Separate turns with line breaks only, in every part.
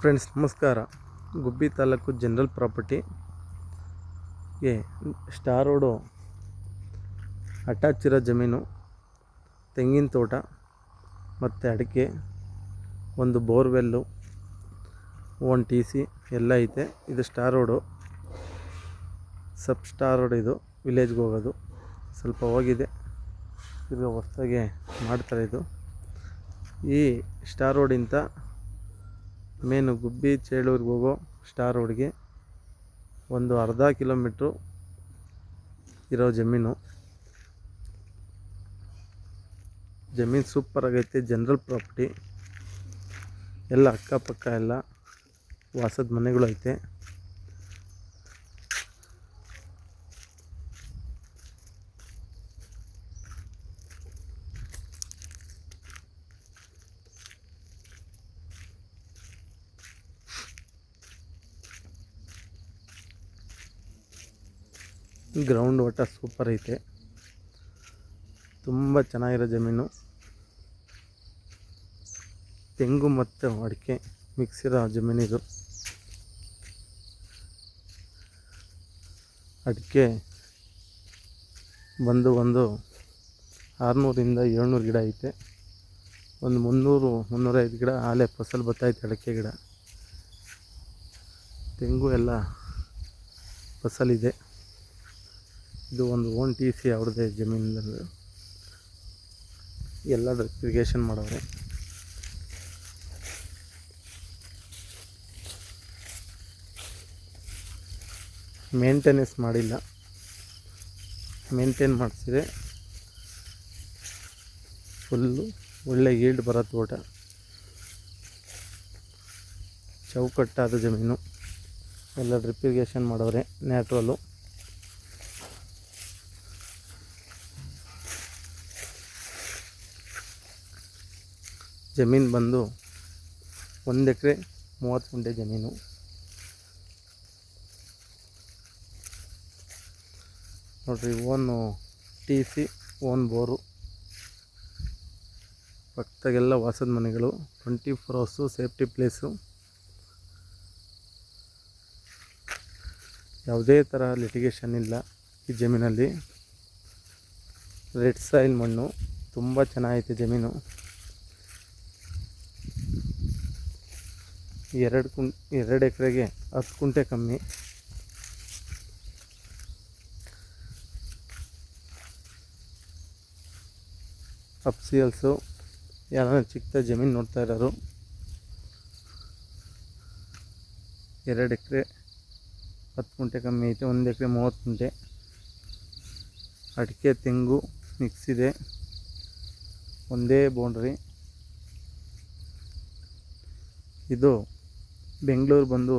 Friends ನಮಸ್ಕಾರ. Gubbi taluk general property ಗೆ star road attach ಇರೋ ಜಮೀನು, ತೆಂಗಿನ ತೋಟ ಮತ್ತು ಅಡಿಕೆ, ಒಂದು ಬೋರ್ವೆಲ್ಲು ಒನ್ ಟಿ ಸಿ ಎಲ್ಲ ಐತೆ. ಇದು star road sub star road ಇದು ವಿಲೇಜ್ಗೆ ಹೋಗೋದು. ಸ್ವಲ್ಪ ಹೋಗಿದೆ. ಇದು ಹೊಸ್ದಾಗೆ ಮಾಡ್ತಾರೆ ಇದು. ಈ ಸ್ಟಾರ್ ರೋಡಿಂದ ಮೇನು ಗುಬ್ಬಿ ಚೇಳೂರಿಗೆ ಹೋಗೋ ಸ್ಟಾರ್ ರೋಡ್ಗೆ ಒಂದು ಅರ್ಧ ಕಿಲೋಮೀಟ್ರು ಇರೋ ಜಮೀನು. ಜಮೀನು ಸೂಪರಾಗೈತೆ ಜನರಲ್ ಪ್ರಾಪರ್ಟಿ ಎಲ್ಲ ಅಕ್ಕಪಕ್ಕ ಎಲ್ಲ ವಾಸದ ಮನೆಗಳು ಐತೆ. ಗ್ರೌಂಡ್ ಒಟ್ಟ ಸೂಪರ್ ಐತೆ. ತುಂಬ ಚೆನ್ನಾಗಿರೋ ಜಮೀನು. ತೆಂಗು ಮತ್ತು ಅಡಿಕೆ ಮಿಕ್ಸ್ ಇರೋ ಜಮೀನಿದು ಅಡಿಕೆ ಬಂದು ಒಂದು ಆರುನೂರಿಂದ ಏಳ್ನೂರು ಗಿಡ ಐತೆ. ಒಂದು ಮುನ್ನೂರು, ಮುನ್ನೂರೈದು ಗಿಡ ಆಲೆ ಫಸಲು ಬರ್ತೈತೆ ಅಡಿಕೆ ಗಿಡ. ತೆಂಗು ಎಲ್ಲ ಫಸಲಿದೆ ಇದು ಒಂದು ಓನ್ ಟಿ ಸಿ ಅವ್ರದ್ದೇ ಜಮೀನಲ್ಲಿ ಎಲ್ಲ ಇರಿಗೇಷನ್ ಮಾಡವ್ರೆ. ಮೇಂಟೆನೆನ್ಸ್ ಮಾಡಿಲ್ಲ. ಮೇಂಟೈನ್ ಮಾಡಿಸಿದೆ. ಫುಲ್ಲು ಒಳ್ಳೆ ಈಲ್ಡ್ ಬರೋ ತೋಟ. ಚೌಕಟ್ಟಾದ ಜಮೀನು. ಎಲ್ಲ ಡ್ರಿಪ್ ಇರಿಗೇಷನ್ ಮಾಡೋರೆ ನ್ಯಾಟ್ರಲ್ಲು ಜಮೀನು ಬಂದು ಒಂದು ಎಕರೆ ಮೂವತ್ತು ಗುಂಟೆ ಜಮೀನು. ನೋಡ್ರಿ, own T C, own bore. ಪಕ್ಕದಾಗೆಲ್ಲ ವಾಸದ ಮನೆಗಳು, twenty four hours safety place. ಯಾವುದೇ ಥರ ಲಿಟಿಗೇಷನ್ ಇಲ್ಲ ಈ ಜಮೀನಲ್ಲಿ. ರೆಡ್ ಸಾಯಿಲ್ ಮಣ್ಣು, ತುಂಬ ಚೆನ್ನಾಗೈತೆ ಜಮೀನು. ಎರಡು ಕುಂ, ಎರಡು ಎಕರೆಗೆ ಹತ್ತು ಕುಂಟೆ ಕಮ್ಮಿ. ಅಪ್ಸಿಯಲ್ಸು ಯಾರು ಚಿಕ್ಕ ಜಮೀನು ನೋಡ್ತಾ ಇರೋರು. ಎರಡು ಎಕರೆ ಹತ್ತು ಕುಂಟೆ ಕಮ್ಮಿ ಐತೆ, ಒಂದು ಎಕರೆ ಮೂವತ್ತು ಕುಂಟೆ. ಅಡಿಕೆ, ತೆಂಗು, ಮಿಕ್ಸ್ ಇದೆ. ಒಂದೇ ಬೌಂಡ್ರಿ. ಇದು ಬೆಂಗಳೂರು ಬಂದು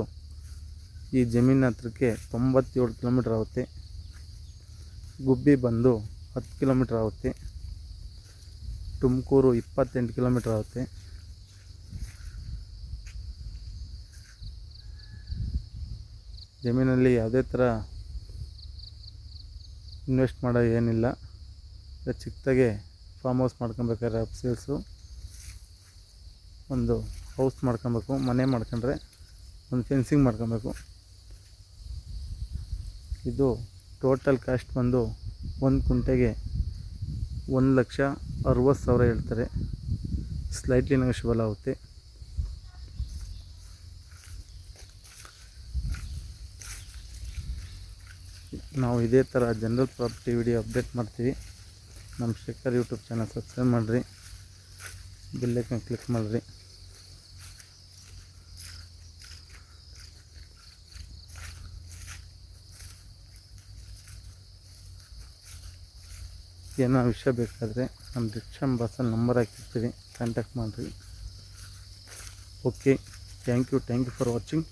ಈ ಜಮೀನ ಹತ್ರಕ್ಕೆ ತೊಂಬತ್ತೇಳು ಕಿಲೋಮೀಟ್ರ್ ಆಗುತ್ತೆ. ಗುಬ್ಬಿ ಬಂದು ಹತ್ತು ಕಿಲೋಮೀಟ್ರ್ ಆಗುತ್ತೆ. ತುಮಕೂರು ಇಪ್ಪತ್ತೆಂಟು ಕಿಲೋಮೀಟ್ರ್ ಆಗುತ್ತೆ. ಜಮೀನಲ್ಲಿ ಯಾವುದೇ ಥರ ಇನ್ವೆಸ್ಟ್ ಮಾಡೋ ಏನಿಲ್ಲ. ಚಿಕ್ಕದಾಗೆ ಫಾರ್ಮ್ ಹೌಸ್ ಮಾಡ್ಕೊಬೇಕಾದ್ರೆ ಅಪ್ಸೇಲ್ಸು ಒಂದು ಹೌಸ್ ಮಾಡ್ಕೊಬೇಕು, ಮನೆ ಮಾಡ್ಕೊಂಡ್ರೆ ಒಂದು ಫೆನ್ಸಿಂಗ್ ಮಾಡ್ಕೊಬೇಕು. ಇದು ಟೋಟಲ್ ಕಾಸ್ಟ್ ಬಂದು ಒಂದು ಕುಂಟೆಗೆ ಒಂದು ಲಕ್ಷ ಅರವತ್ತು ಸಾವಿರ ಹೇಳ್ತಾರೆ. ಸ್ಲೈಟ್ಲಿ ನೆಗೋಷಿಯಬಲ್ ಆಗುತ್ತೆ. ನಾವು ಇದೇ ಥರ ಜನರಲ್ ಪ್ರಾಪರ್ಟಿ ವಿಡಿಯೋ ಅಪ್ಡೇಟ್ ಮಾಡ್ತೀವಿ. ನಮ್ಮ ಶೇಖರ್ ಯೂಟ್ಯೂಬ್ ಚಾನಲ್ ಸಬ್ಸ್ಕ್ರೈಬ್ ಮಾಡಿರಿ. ಬೆಲ್ಲೈಕನ್ ಕ್ಲಿಕ್ ಮಾಡಿರಿ. ಏನೋ ವಿಷಯ ಬೇಕಾದರೆ ನಮ್ಮ ಡಿಸ್ಕ್ರಿಪ್ಷನ್ ಬಾಕ್ಸಲ್ಲಿ ನಂಬರ್ ಹಾಕಿರ್ತೀವಿ ಕಾಂಟ್ಯಾಕ್ಟ್ ಮಾಡಿರಿ. Okay thank you thank you for watching